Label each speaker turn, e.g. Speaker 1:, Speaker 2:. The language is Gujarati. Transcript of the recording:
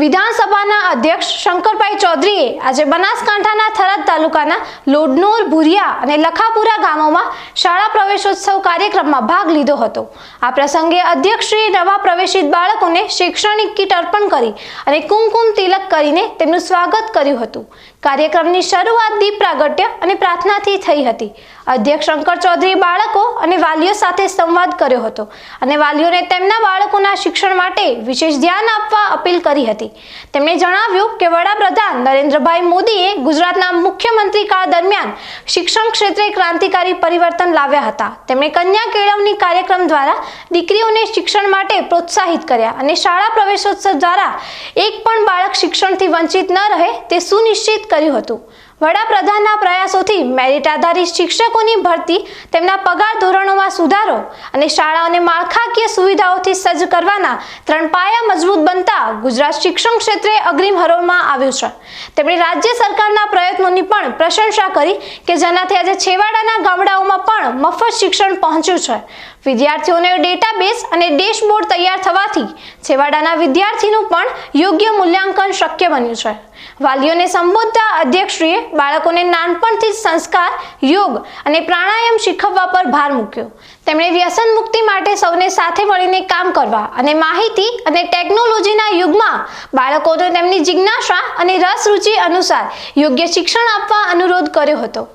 Speaker 1: વિધાનસભાના અધ્યક્ષ શંકરભાઈ ચૌધરીએ આજે બનાસકાંઠાના થરાદ તાલુકાના લોડનોર ભુરિયા અને લખાપુરા ગામોમાં શાળા પ્રવેશોત્સવ કાર્યક્રમમાં ભાગ લીધો હતો. આ પ્રસંગે અધ્યક્ષશ્રીએ નવા પ્રવેશિત બાળકોને શૈક્ષણિક કીટ અર્પણ કરી અને કુમકુમ તિલક કરીને તેમનું સ્વાગત કર્યું હતું. કાર્યક્રમની શરૂઆત દીપ પ્રાગટ્ય અને પ્રાર્થનાથી થઈ હતી. અધ્યક્ષ શંકર ચૌધરી બાળકો અને વાલીઓ સાથે સંવાદ કર્યો હતો અને વાલીઓને તેમના બાળકોના શિક્ષણ માટે વિશેષ ધ્યાન આપવા અપીલ કરી હતી તેમણે જણાવ્યું કે વડાપ્રધાન નરેન્દ્રભાઈ મોદીએ ગુજરાતના મુખ્યમંત્રી કાળ દરમિયાન શિક્ષણ ક્ષેત્રે ક્રાંતિકારી પરિવર્તન લાવ્યા હતા. તેમણે કન્યા કેળવણી કાર્યક્રમ દ્વારા દીકરીઓને શિક્ષણ માટે પ્રોત્સાહિત કર્યા અને શાળા પ્રવેશોત્સવ દ્વારા એક પણ બાળક શિક્ષણથી વંચિત ન રહે તે સુનિશ્ચિત કર્યું હતું. વડાપ્રધાનના પ્રયાસોથી મેરિટ આધારિત શિક્ષકોની ભરતી, તેમના પગાર ધોરણોમાં સુધારો અને શાળાઓને માળખાકીય સુવિધાઓથી સજ્જ કરવાના ત્રણ પાયા મજબૂત બનતા ગુજરાત શિક્ષણ ક્ષેત્રે અગ્રીમ હરોળમાં આવ્યું છે. તેમણે રાજ્ય સરકારના પ્રયત્નોની પણ પ્રશંસા કરી કે જેનાથી આજે છેવાડાના ગામડાઓમાં પણ મફત શિક્ષણ પહોંચ્યું છે. વિદ્યાર્થીઓને ડેટાબેઝ અને ડેશબોર્ડ તૈયાર થવાથી છેવાડાના વિદ્યાર્થીનું પણ યોગ્ય મૂલ્યાંકન શક્ય બન્યું છે. વાલીઓને સંબોધતા અધ્યક્ષશ્રીએ બાળકોને નાનપણથી જ સંસ્કાર, યોગ અને પ્રાણાયામ શીખવવા પર ભાર મૂક્યો. તેમણે વ્યસન મુક્તિ માટે સૌને સાથે મળીને કામ કરવા અને માહિતી અને ટેકનોલોજીના યુગમાં બાળકોને તેમની જિજ્ઞાસા અને રસ રુચિ અનુસાર યોગ્ય શિક્ષણ આપવા અનુરોધ કર્યો હતો.